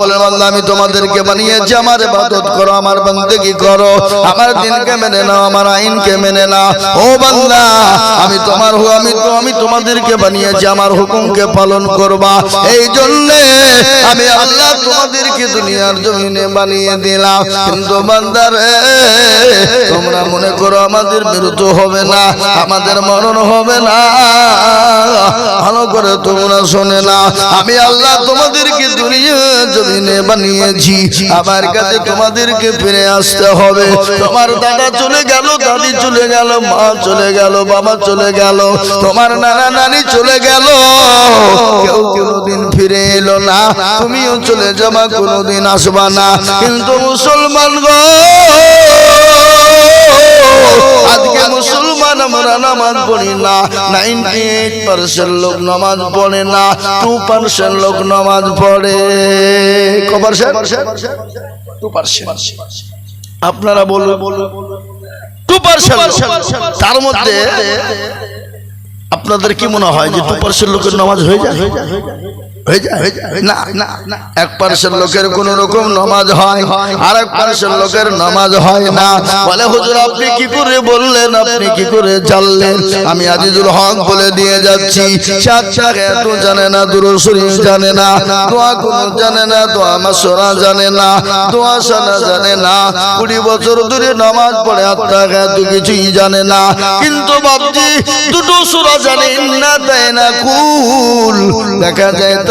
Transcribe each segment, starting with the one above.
বলেন, আল্লাহ, আমি তোমাদেরকে বানিয়েছি, আমার ইবাদত করো, আমার বন্দেগি করো, আমার দিনকে মেনে নাও, আমার আইনকে মেনে নাও। ও বান্দা, আমি তোমার আমি তো, আমি তোমাদেরকে বানিয়েছি, আমার হুকুমকে পালন করবা। এই জন্য আমি আল্লাহ তোমাদেরকে দুনিয়ার জমিনে বানিয়ে দিলাম। কিন্তু বান্দারে তোমরা মনে করো আমাদের বিরুদ্ধ হবে না, আমাদের মরণ হবে না। ভালো করে তোমরা শোনে না, আমি আল্লাহ তোমাদেরকে দুনিয়া জমিনে বানিয়েছি। আমার কাছে তোমাদেরকে ফিরে আসতে হবে। তোমার দাদা চলে গেল, দাদি চলে গেল, মা চলে গেল, বাবা চলে গেল, তোমার নানা নানি চলে গেল। কেউ কোনোদিন ফিরে এলো না। তুমিও চলে যাবা, কোনোদিন আসবা না। কিন্তু মুসলমান গো আজকে মুসলমান আমরা নামাজ পড়ি না। নাইনটি এইট পার্সেন্ট লোক নামাজ পড়ে না। টু পার্সেন্ট লোক নামাজ পড়ে। ক আপনারা বলুন। টু পার্সেন্ট তার মধ্যে আপনাদের কি মনে হয় যে টু পার্সেন্ট লোকের নামাজ হয়ে যায়? আমি আজিজুল হক বলে দিয়ে যাচ্ছি। জানে না দুরসুরি জানে না, দোয়া কোন জানে না, দোয়া মাসরা জানে না, দোয়া সানা জানে না, কুড়ি বছর ধরে নামাজ পড়ে আত্মাক এত কিছুই জানে না। কিন্তু বাবজি দুটো সুরা জানে না, দেয় না কুল। দেখা যায়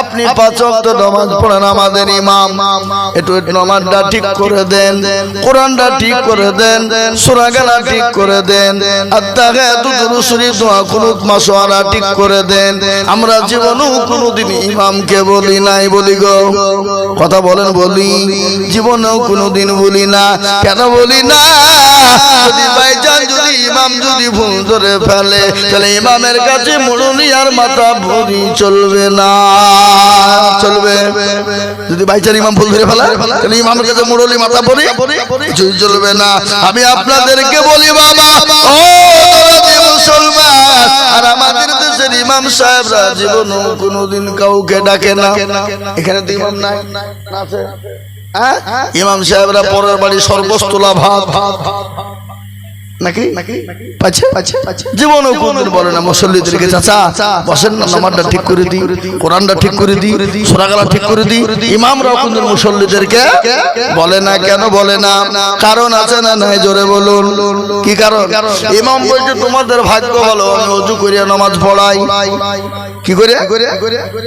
আপনি পড়েন, আমাদের ইমাম। একটু ঠিক করে দেন, কোরআনটা ঠিক করে দেন সূরা গানা ঠিক করে দেন মাসওয়ারা ঠিক করে দেন। আমরা জীবনেও কোনোদিন ইমামকে বলি নাই, বলি গো। কথা বলেন, বলি। জীবনেও কোনোদিন বলি না। কেন বলি না? ইমাম যদি ভুল ধরে ফেলে, তাহলে ইমামের কাছে মুরুনি আর মাথা ভরি চলবে না, চলবে। যদি ভাইজান ইমাম ভুল ধরে ফেলে, তাহলে ইমামের কাছে মুরলি মাথা ভরি কিছুই চলবে না। আমি আপনাদেরকে বলি, বাবা, ও ইমাম সাহেবরা হ্যাঁ? ইমাম সাহেবরা পরের বাড়ি সর্বস্তলা ভাত। নাকি? পাচ্ছে জীবনও কোনদিন বলে না মুসল্লিদেরকে চাচা বসেন না নামাজটা ঠিক করে দিই কোরআনটা ঠিক করে দিই সোরাগালা ঠিক করে দিই ইমামরাও কোনদিন মুসল্লিদেরকে বলে না কেন বলে না কারণ আছে না নাই জোরে বলুন। কি কারণ? ইমাম বলছে তোমাদের ভাগ্য ভালো আমি অজু করিয়া নামাজ পড়াই। কি করে।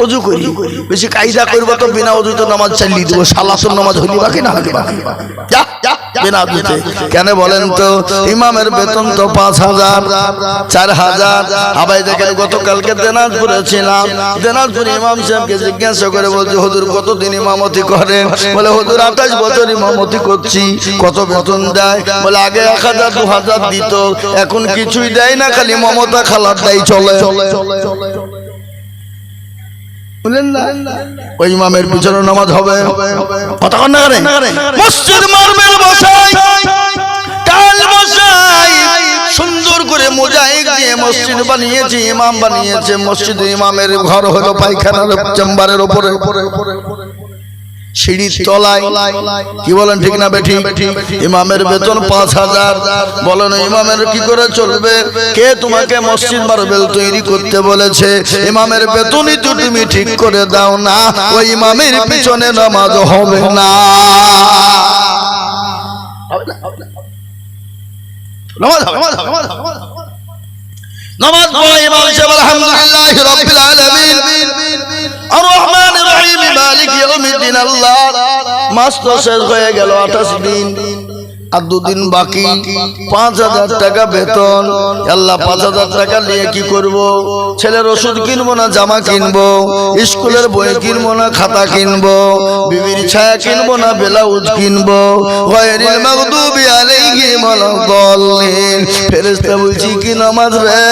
অজু করি। বেশি কায়দা করব তো বিনা অজুতে নামাজ চালিয়ে দেবো। সালাসন নামাজ বাকি না বাকি বিনা অজুতে। কেন বলেন তো? ইমামের বেতন তো পাঁচ হাজার চার হাজার। আবাই দেখেন গতকালকে দেনাজপুরে ছিলাম। দেনাজপুর ইমাম সাহেবকে জিজ্ঞাসা করে বলছে হুজুর কতদিন ইমামতি করেন? বলে হুজুর আঠাশ বছর ইমামতি করছি। কত বেতন দেয়? বলে আগে এক হাজার দু হাজার দিত। এখন কিছুই দেয় না খালি মমতা খালার দেয় চলে চলে চলে। ওই ইমামের পিছনে নামাজ হবে। কতক্ষণ না করে মসজিদ মারবেল বসাই টাল বসাই, সুন্দর করে মোজাইক দিয়ে মসজিদ বানিয়েছে, ইমাম বানিয়েছে। মসজিদ ইমামের ঘর হলো পায়খানার চেম্বারের উপরে। সিঁড়ির তলায়। কি বলেন ঠিক না বেঠি ইমামের বেতন পাঁচ হাজার। বলেন ইমামের কি করে চলবে? কে তোমাকে মসজিদ মার্বেল তৈরি করতে বলেছে? ইমামের বেতনই তো তুমি ঠিক করে দাও না। ওই ইমামের পিছনে নামাজ হবে না। নামাজ হবে, নামাজ হবে, নামাজ হবে। নামাজ পড়া ইমাম সাহেব আলহামদুলিল্লাহ রাব্বিল আলামিন। আর রহমান রহিম, মালিক ইয়াউমিদ্দিন, আল্লাহ। মাস তো শেষ হয়ে গেল 28 দিন। আর দুদিন বাকি। পাঁচ হাজার টাকা বেতন। আল্লাহ পাঁচ হাজার টাকা নিয়ে কি করব? ছেলের ওষুধ কিনবো না জামা কিনবো? স্কুলের বই কিনবো না খাতা কিনবো? বিবির ছায়া কিনবো না ব্লাউজ কিনবো? ফেরেশতা বলছি কি নামাজ রে?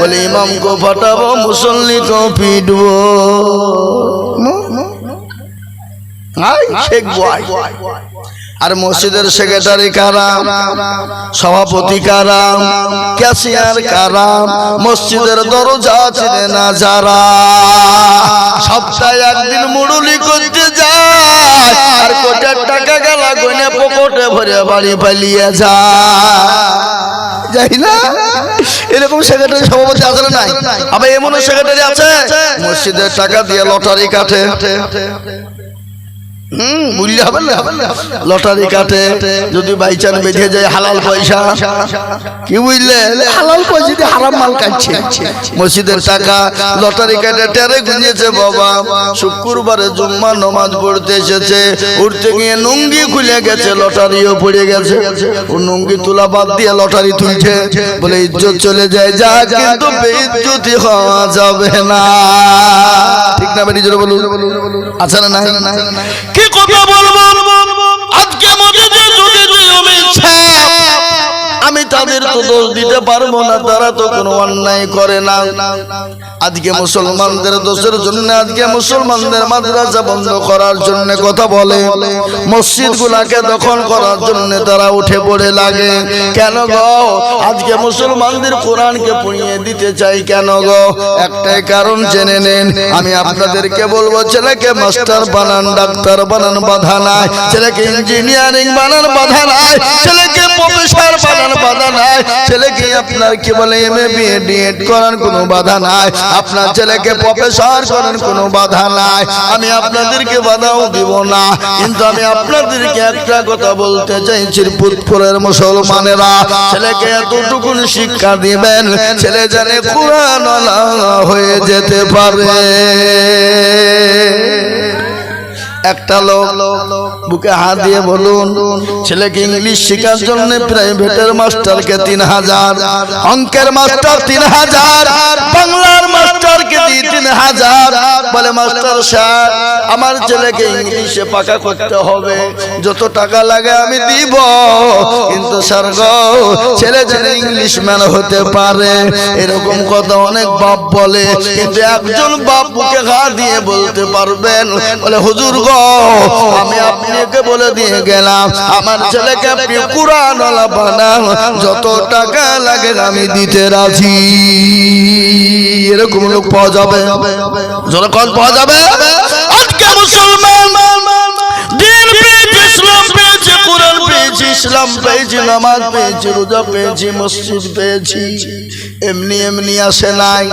বলে ইমাম কো ফাটাবো মুসল্লি কো পিটবো। আর মসজিদের সেক্রেটারি কারা সভাপতি কারা ক্যাশিয়ার কারা মসজিদের দরজা চিনে না যারা। সপ্তাহে একদিন মুড়ুলি করতে যায়, আর কোটার টাকা গেলা গনে পকেটে ভরে বাড়ি পালিয়ে যায়। যাই না? এরকম সেক্রেটারি সভাপতি আছে না নাই? আবার এমনও সেক্রেটারি আছে? মসজিদের টাকা দিয়ে লটারি কাটে। হুম বুঝলে হবে না লটারি কাটে যদি বাই চান বেঁধে যায় হালাল পয়সা। কি বুঝলে? হালাল পয়সা দিয়ে হারাম মাল কাটছে। মসজিদের টাকা লটারি কাটে টেরে গুঁজেছে বাবা। শুক্রবারে জুম্মা নমাজ পড়তে এসেছে। উঠতে গিয়ে নুঙ্গি খুলে গেছে লটারিও পড়ে গেছে। ও নুঙ্গি তোলা বাদ দিয়ে লটারি তুলছে। বলে ইজ্জত চলে যায় যা কিন্তু বেইজ্জতি হওয়া যাবে না। ঠিক না বেরিয়ে বলুন। আচ্ছা না কথা বলব? আজকে আমাকে যে যুগে নিয়মে ছাপ তাদের তো দোষ দিতে পারব না, তারা তো কোনো অন্যায় করে না। আজকে মুসলমানদের দোষের জন্য, আজকে মুসলমানদের মাদ্রাসা বন্ধ করার জন্য কথা বলে। মসজিদ গুলাকে দখল করার জন্য তারা উঠে পড়ে লাগে। কেন গো? আজকে মুসলমানদের কোরআনকে পড়িয়ে দিতে চাই কেন গো? একটাই কারণ জেনে নেন, আমি আপনাদেরকে বলব, ছেলেকে মাস্টার বানান, ডাক্তার বানান, বাধা নাই। ছেলেকে ইঞ্জিনিয়ারিং বানান, বাধা নাই। ছেলেকে প্রফেসর বানান, বাধা নাই। ছেলেকে আপনার কি বলে ডিএড করার কোনো বাধা নাই। আপনার ছেলেকে প্রফেসর কোনো বাধা নাই। আমি আপনাদেরকে বাধাও দিব না। কিন্তু আমি আপনাদেরকে একটা কথা বলতে চাই, চিরপুতপুরের মুসলমানেরা। ছেলেকে শিক্ষা দিবেন, ছেলে জানে কোরআন হয়ে যেতে পারে। একটা লোক বুকে হাত দিয়ে বলুন, ছেলেকে ইংলিশ শেখার জন্য প্রাইভেটের মাস্টারকে তিন হাজার, অঙ্কের মাস্টার তিন হাজার, বাংলার মাস্টারকে দিয়ে তিন হাজার। বলে, মাস্টার স্যার, আমার ছেলেকে ইংলিশে পাকা করতে হবে। যত টাকা লাগে আমি দিব। কিন্তু স্যার গো, ছেলে যেন ইংলিশ ম্যান হতে পারে, এরকম কথা অনেক বাপ বলে। কিন্তু একজন বাপ বুকে ঘা দিয়ে বলতে পারবেন। বলে, হুজুর গো, আমি আপনাকে বলে দিয়ে গেলাম, আমার ছেলেকে আপনি কোরআন বানান যত টাকা লাগে আমি দিতে রাজি। এরকম লোক পাওয়া যাবে? যখন পাওয়া যাবে? ইসলাম পেয়েছি, নামাজ পেয়েছি, রোজা পেয়েছি, মসজিদ পেয়েছি। এমনি এমনি আসে নাই।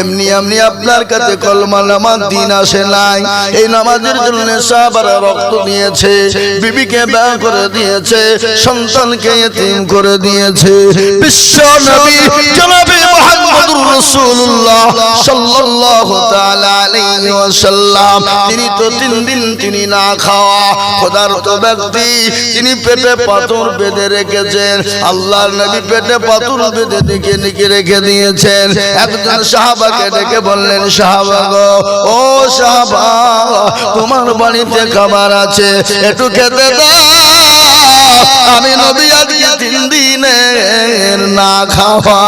এমনি এমনি আপনার কাছে কলমা নামাজ, দিন আসে নাই। এই নামাজের জন্য সাহাবারা রক্ত দিয়েছে, বিবিকে ব্যয় করে দিয়েছে, সন্তানকে এতিম করে দিয়েছে। বিশ্ব নবী, জনাবে মুহাম্মদুর তিনি না খাওয়া তিনি পেটে পাথর বেঁধে রেখেছেন। পেটে পাথর লিখে রেখে দিয়েছেন। বললেন ও সাহাবা, তোমার বাড়িতে খাবার আছে, একটু খেতে দাও। আমি নবী আজকে তিন দিনের না খাওয়া।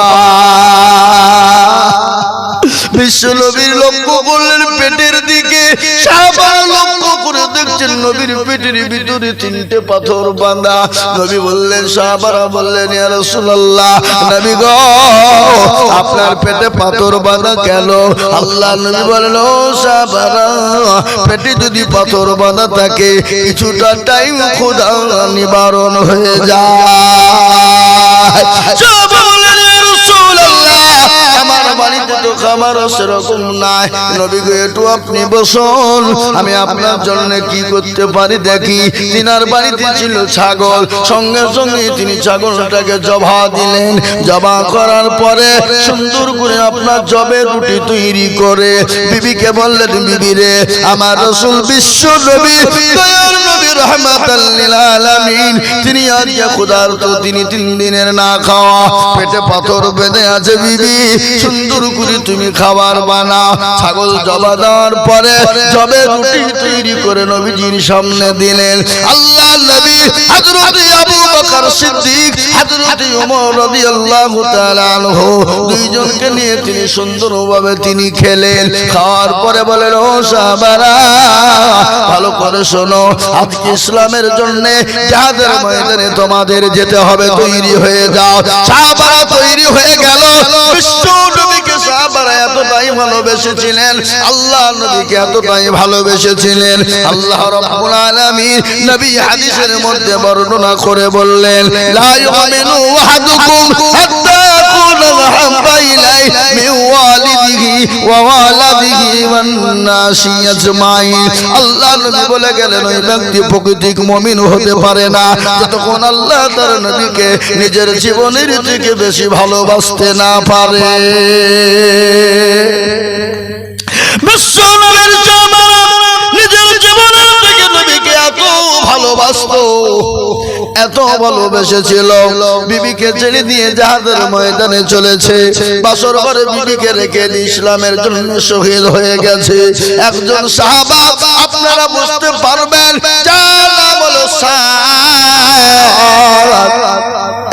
বিশ্ব নবীর লক্ষ্য করলেন পেটের দিকে। লক্ষ্য করে দেখছেন নবীর পেটের ভিতরে তিনটে পাথর বাঁধা। নবী বললেন সাহাবারা বললেন, ইয়া নবী আপনার পেটে পাথর বাঁধা কেন? আল্লাহ নবী বললেন, ও সাহাবারা পেটে যদি পাথর বাঁধা থাকে, কিছুটা টাইম খোদা নিবারণ হয়ে যায়। আমার বাড়িতে তো সেরকম নাই। নবী গো, একটু আপনি বসুন। আমি আপনার জন্য কি করতে পারি দেখি। তিনার বাড়িতে ছিল ছাগল। সঙ্গে সঙ্গে তিনি ছাগলটাকে জবা দিলেন। জবা করার পরে সুন্দর করে আপনার জবে রুটি তৈরি করে। বিবিকে বললেন, বিবি রে, আমার রসুল বিশ্ব নবী, দয়ার নবী, রহমাতাল আলামিন। তিনি আজকে খোদার তো তিনি তিন দিনের না খাওয়া। পেটে পাথর বেঁধে আছে বিবি। সুন্দর করে তুমি খাবার বানাও ছাগল জবা দেওয়ার পরে জবে রুটি তৈরি করে নবীজির সামনে দিলেন। আল্লাহ ইসলামের জন্য যাদের ময়দানে তোমাদের যেতে হবে, তৈরি হয়ে যাও। সাহাবারা তৈরি হয়ে গেল। বিশ্ব নবীকে সাহাবারা এতটাই ভালোবেসেছিলেন, আল্লাহ নবীকে এতটাই ভালোবেসেছিলেন। আল্লাহ রাব্বুল আলামিন নবী হাদিসের মধ্যে বর্ণনা করে বললেন পারে না। আল্লাহ তার নিজের জীবনের থেকে বেশি ভালোবাসতে না পারে। বিশ্ব ভালোবাসতো এত ভালোবেসেছিল। বিবিকে ছেড়ে দিয়ে জাহাজের ময়দানে চলেছে। বাসর ঘরে বিবিকে রেখে ইসলামের জন্য শহীদ হয়ে গেছে। একজন সাহাবা আপনারা বুঝতে পারবেন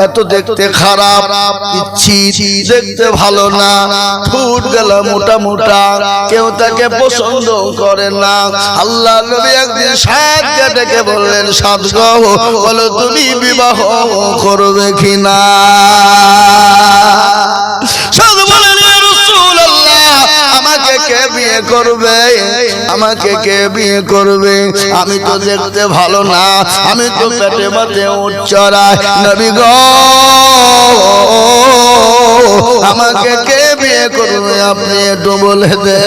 এত দেখতে খারাপ, ইচ্ছি দেখতে ভালো না, ফুট গেল মোটা মোটা, কেউ তাকে পছন্দ করে না। আল্লাহ নবী একদিন সাতকে ডেকে বললেন সাত বলো তুমি বিবাহ করবে কিনা? কে বিয়ে করবে? আমাকে কে বিয়ে করবে? আমি তো দেখতে ভালো না, আমি তো পেটে মাতে উচ্চরায় নবী গো, আমাকে কে বিয়ে করবে? আপনি একটু বলে দে।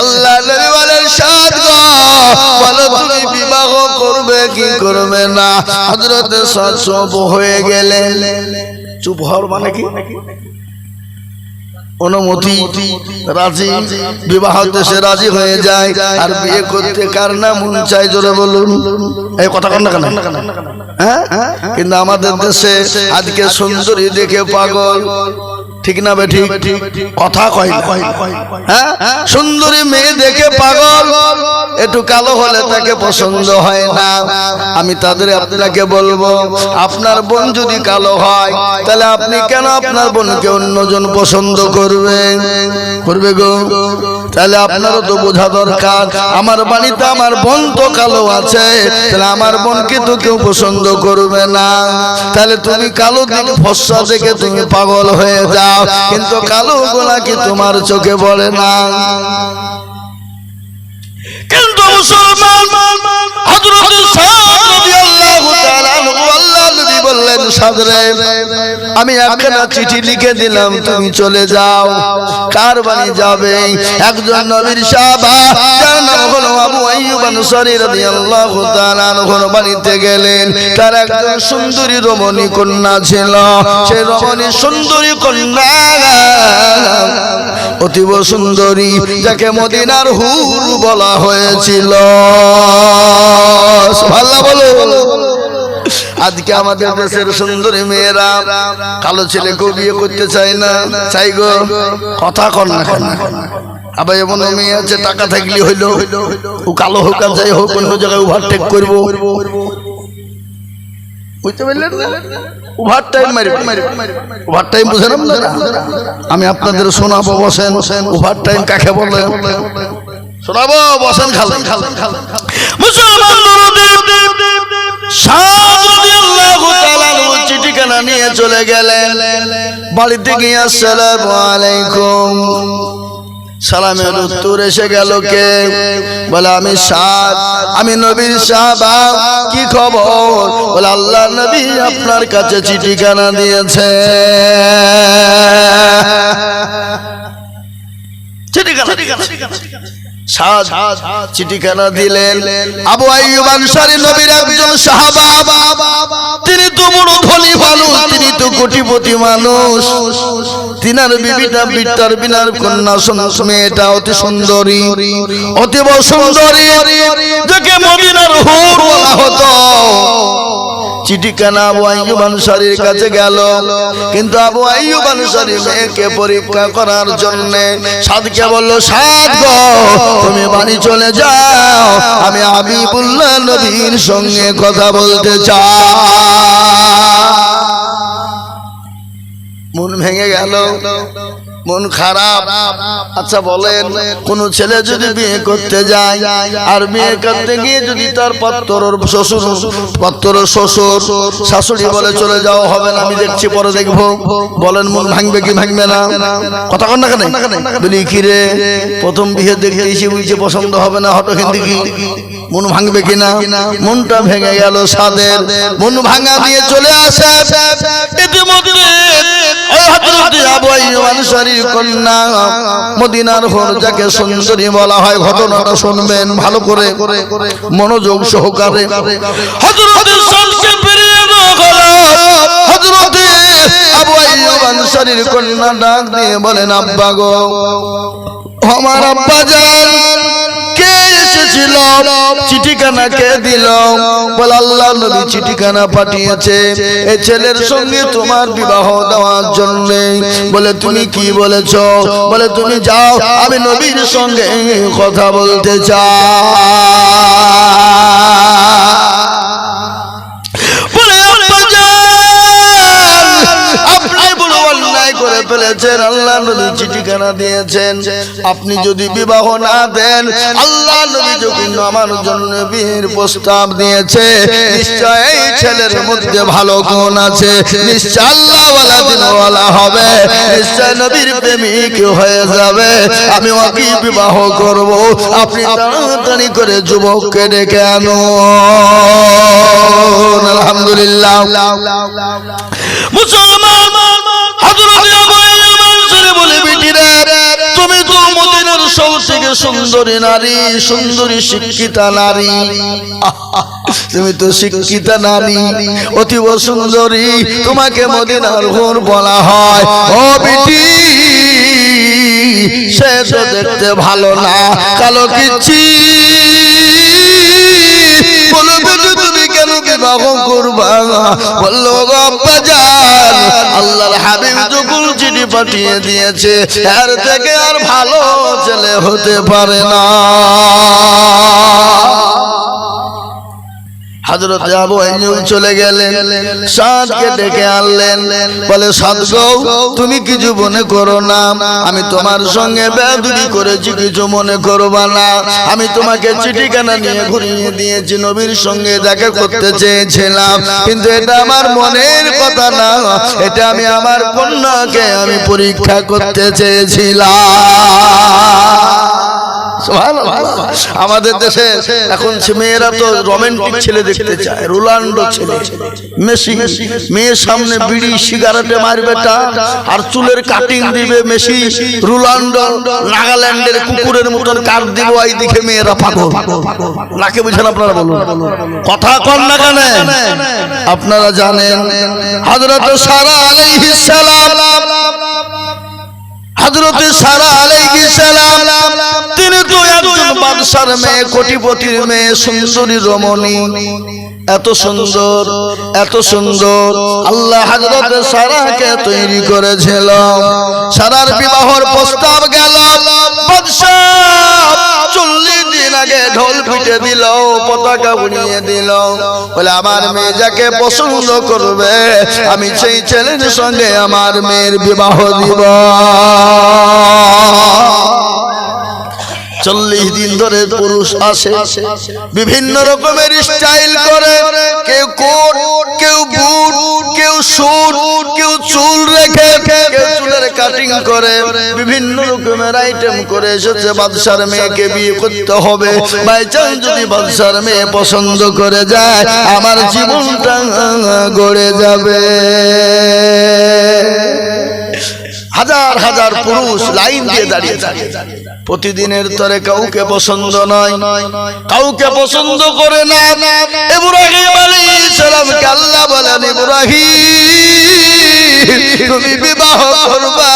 আল্লাহ নবী বলেন সাত বলো তুমি বিবাহ করবে, কি করবে না? হযরত সাত সব হয়ে গেলে চুপ হওয়ার মানে কি? অনুমতি রাজি, বিবাহ দেশে রাজি হয়ে যায়, আর বিয়ে করতে কার না মন চাই জোরে বলুন। এই কথা কেন কেন? হ্যাঁ? কিন্তু আমাদের দেশে আজকে সুন্দরী দেখে পাগল। ঠিক না বে ঠিক? কথা কয়। হ্যাঁ? সুন্দরী মেয়ে দেখে পাগল। একটু কালো হলে তাকে পছন্দ হয় না। আমি তাদের আপনাকে বলব, আপনার বোন যদি কালো হয়, তাহলে আপনি কেন আপনার বোনকে অন্যজন পছন্দ করবেন? করবে গো। তাহলে আপনারও তো বোঝা দরকার, আমার বাড়িতে আমার বোন তো কালো আছে, তাহলে আমার বোনকে তো কেউ পছন্দ করবে না। তাহলে তুমি কালো দিকে ফসা দেখে তুমি পাগল হয়ে যাও, কিন্তু কালো গোলা কি তোমার চোখে পড়ে না? কিন্তু মুসলমান হযরত বললেন সাদরে আমি একখানা চিঠি লিখে দিলাম, তুমি চলে যাও, কার বাড়ি যাবে? একজন নবীর সাহাবা নাম হলো আবু আইয়ুব আনসারী রাদিয়াল্লাহু তাআলা বাড়িতে গেলেন। তার একজন সুন্দরী রমণী কন্যা ছিল। সেই রমণী সুন্দরী কন্যা, অতীব সুন্দরী, যাকে মদিনার হুর বলা হয়েছিল। ভাল্লা বলো। আজকে আমাদের দেশের সুন্দরী মেয়েরা কালো ছেলে কেউ বিয়ে করতে চায় না। চাই গো, কথা কর না আবার মেয়ে আছে, টাকা থাকলে হইল। হোক ওভারটেক করব। টাইম আমি আপনাদের শোনাবো, বসেন। ওভার টাইম কাকে বলে? শোনাবো, বসেন খালেন খালেন খালেন নিয়ে চলে গেলেন। বাড়িতে গিয়ে আসসালামু আলাইকুম। সালামের উত্তর এসে গেল কে? বলে, আমি সাদ, আমি নবীর সাহাবা। কি খবর? বলে, আল্লাহ নবী আপনার কাছে চিঠিখানা দিয়েছে। চিঠিখানা সাদ, চিঠিখানা দিলেন। আবু আইয়ুব আনসারী নবীর একজন সাহাবা। তিনি তো বড় ধনী মানুষ, তিনি তো কোটিপতি মানুষ। তিনার বিবিটা বিটার বিনার কন্যা সন্ন্যাস মেয়েটা অতি সুন্দরী অতীব সুন্দরী। যাকে মদিনার হুর বলা হতো। চিঠিখানা আবু আইয়ুব আনসারীর কাছে গেল। কিন্তু আবু আইয়ুব আনসারী মেয়েকে পরীক্ষা করার জন্য সাদকে বলল, সাদ গো, তুমি বাড়ি চলে যাও। আমি হাবিবুল্লাহ নবীর সঙ্গে কথা বলতে চাই। মন ভেঙে গেল। মন খারাপ। আচ্ছা বলেন, কোন ছেলে যদি বিয়ে করতে যায় আর বিয়ে করতে গিয়ে যদি তার পাত্তর শ্বশুর পাত্তর শ্বশুর, শাশুড়ি বলে চলে যাও হবে না, আমি দেখছি, পরে দেখব। বলেন, মন ভাঙবে কি ভাঙবে না? কথা কন না কেন? বলি, কি রে? প্রথম বিয়ে দেখে এসে বুঝছে, পছন্দ হবে না হটো কিন্তু কি মন ভাঙবে কিনা মনটা ভেঙে গেল সাদের। মন ভাঙা দিয়ে চলে আসে। ইতিমধ্যে ওই আনসারীর কন্যা মদিনার সুন্দরী বলা হয়, ঘটনাটা শুনবেন ভালো করে, মনোযোগ সহকারে। কন্যা ডাক দিয়ে বলেন, আব্বা গো আমার আব্বা কে এসেছিল চিঠিখানা কে দিল। বল আল্লাহ নবী চিঠিখানা পাঠিয়েছে। এই ছেলের সঙ্গে তোমার বিবাহ দেওয়ার জন্য। বলে, তুমি কি বলেছ? বলে, তুমি যাও, আমি নবীর সঙ্গে কথা বলতে চাই। ফেলেছেন আল্লাহ নবী চিঠিখানা দিয়েছেন। আপনি যদি বিবাহ না দেন, আল্লাহ নবী যখন আমার জন্য বিয়ের প্রস্তাব দিয়েছে, নিশ্চয় এই ছেলের মধ্যে ভালো গুণ আছে। নিশ্চয় আল্লাহ ওয়ালা দিনওয়ালা হবে। নিশ্চয় নবীর প্রেমিক হয়ে যাবে। আমি ওকে বিবাহ করব। আপনি তাড়াতাড়ি করে যুবককে ডেকে আনো। আলহামদুলিল্লাহ। মুসলমান তুমি তো মদিনার সব থেকে সুন্দরী নারী, সুন্দরী শিক্ষিতা নারী। তুমি তো শিক্ষিতা নারী, অতীব সুন্দরী, তোমাকে মদিনার ঘোর বলা হয়। ও বিটি, সে তো দেখতে ভালো না, কালো কিচ্ছি। বলল আল্লাহর হাবিব যখন চিঠি পাঠিয়ে দিয়েছে, এর থেকে আর ভালো ছেলে হতে পারে না। হযরত আবু আইয়ুব চলে গেলেন, সাদকে ডেকে আনলেন। বলে, সাদ তুমি কিছু মনে করো না। আমি তোমার সঙ্গে বেদুরি করেছি, কিছু মনে করবা না। আমি তোমাকে চিঠিখানা নিয়ে ঘুরিয়ে দিয়েছি, নবীর সঙ্গে দেখা করতে চেয়েছিলাম। কিন্তু এটা আমার মনের কথা না। এটা আমি আমার কন্যাকে আমি পরীক্ষা করতে চেয়েছিলাম। আমাদের দেশে এখন মেয়েরা তো রোমান্টিক ছেলে দেখতে চায়। রোলান্ডো ছেলে। মেসি। মেয়ের সামনে বিড়ি সিগারেটে মারবে আর চুলের কাটিং দিবে মেসি। রোলান্ডো নাগাল্যান্ডের কুকুরের মতন কাট দিব এই দিকে মেয়েরা পাগল। নাকে বুঝেন আপনারা বলুন। কথা কন না কেন? আপনারা জানেন হযরত সারা আলাইহিস সালাম হযরতে সারা আলাইহিস সালাম, তিনি তো একজন বাদশার মেয়ে, কোটিপতির মেয়ে, সুন্দরী রমণী। এত সুন্দর এত সুন্দর। আল্লাহ হযরত সারাকে তৈরি করেছিল। সারার বিবাহর প্রস্তাব গেল বাদশা চল্লিশ দিন আগে ঢোল পিটে দিল, পতাকা উড়িয়ে দিল। বলে, আমার মেয়ে যাকে পছন্দ করবে, আমি সেই ছেলের সঙ্গে আমার মেয়ের বিবাহ দিব। চল্লিশ দিন ধরে পুরুষ আসে। বিভিন্ন রকমের স্টাইল করে। কেউ কোট, কেউ বুট, কেউ সুর কেউ চুল রেখে, কেউ কাটিং করে। বিভিন্ন রকমের আইটেম করে মেয়েকে বিয়ে করতে হবে। বাই চান্স মেয়ে পছন্দ করে যায়, আমার জীবনটা গড়ে যাবে। হাজার হাজার পুরুষ লাইন দিয়ে দাঁড়িয়ে দাঁড়িয়ে প্রতিদিনের তরে কাউকে পছন্দ নয়, কাউকে পছন্দ করে না। বিবাহ করবা।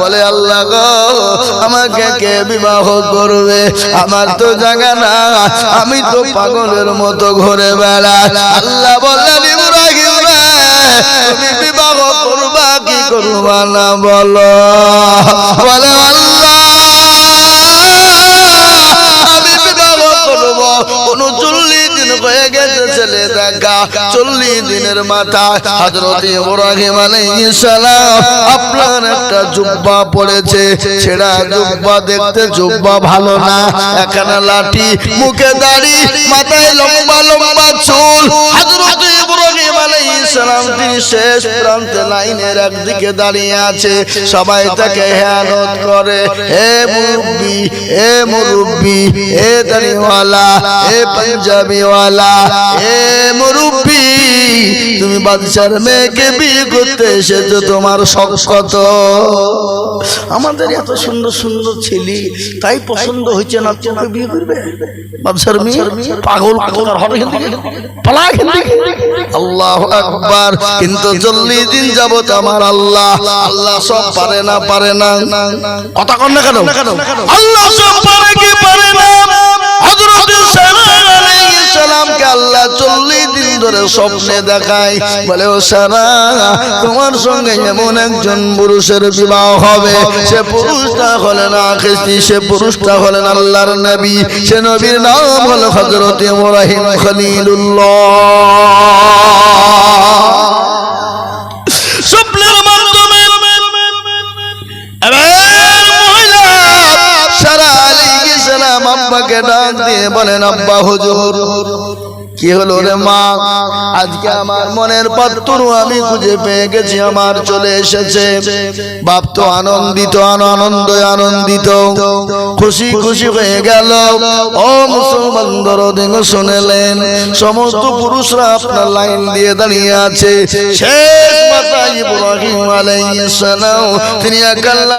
বলে আল্লাহ গো, আমাকে কে বিবাহ করবে? আমার তো জায়গা না আমি তো পাগলের মতো ঘুরে বেড়া আল্লাহ বললেন ইব্রাহিম, তুমি বিবাহ করবা না বলো। বলে আল্লাহ লাঠি মুখে দাড়ি, মাথায় লম্বা লম্বা চুল। শেষ প্রান্তে লাইনের একদিকে দাঁড়িয়ে আছে। সবাই তাকে হেয়ানত করে, হে মুরব্বি হে মুরব্বি, হে দাড়িওয়ালা, হে পাঞ্জাবিওয়ালা, হে মুরব্বি তুমি বাদশার মেয়েকে বিয়ে করতে এসেছ তোমার শখ কত? আমাদের এত সুন্দর সুন্দর ছেলে তাই পছন্দ হয়েছে না তোকে বিয়ে করবে? বাদশার মেয়ে পাগল পাগল হবে আল্লাহ আকবার। কিন্তু চল্লিশ দিন যাবত আমার আল্লাহ আল্লাহ সব পারে না পারে না। কথা কন না কেন? আল্লাহ সব পারে কি পারে না? হযরত সালামকে আল্লাহ চল্লিশ দিন ধরে স্বপ্নে দেখায়। বলে, ও সারা, তোমার সঙ্গে এমন একজন পুরুষের বিবাহ হবে। সে পুরুষটা হলেন আখিস্তি সে পুরুষটা হলেন আল্লাহর নবী। সে নবীর নাম হলো হজরত ইব্রাহিম খলিলুল্লাহ। স্বপ্নের আব্বাকে ডাক দিয়ে বলেন, আব্বা হুজুর, কি হলো রে মা? আজকে আমার মনের পাত্র আমি খুঁজে পেয়ে গেছি, আমার চলে এসেছে। বাপ তো আনন্দিত আনন্দ আনন্দিত। খুশি খুশি হয়ে গেল। ও মুসলমান দরদিন শুনেলেন, সমস্ত পুরুষরা আপনার লাইন দিয়ে দাঁড়িয়ে আছে। শেষ মাতা ইব্রাহিম আলাইহিস সালাম, তিনি একাল্লা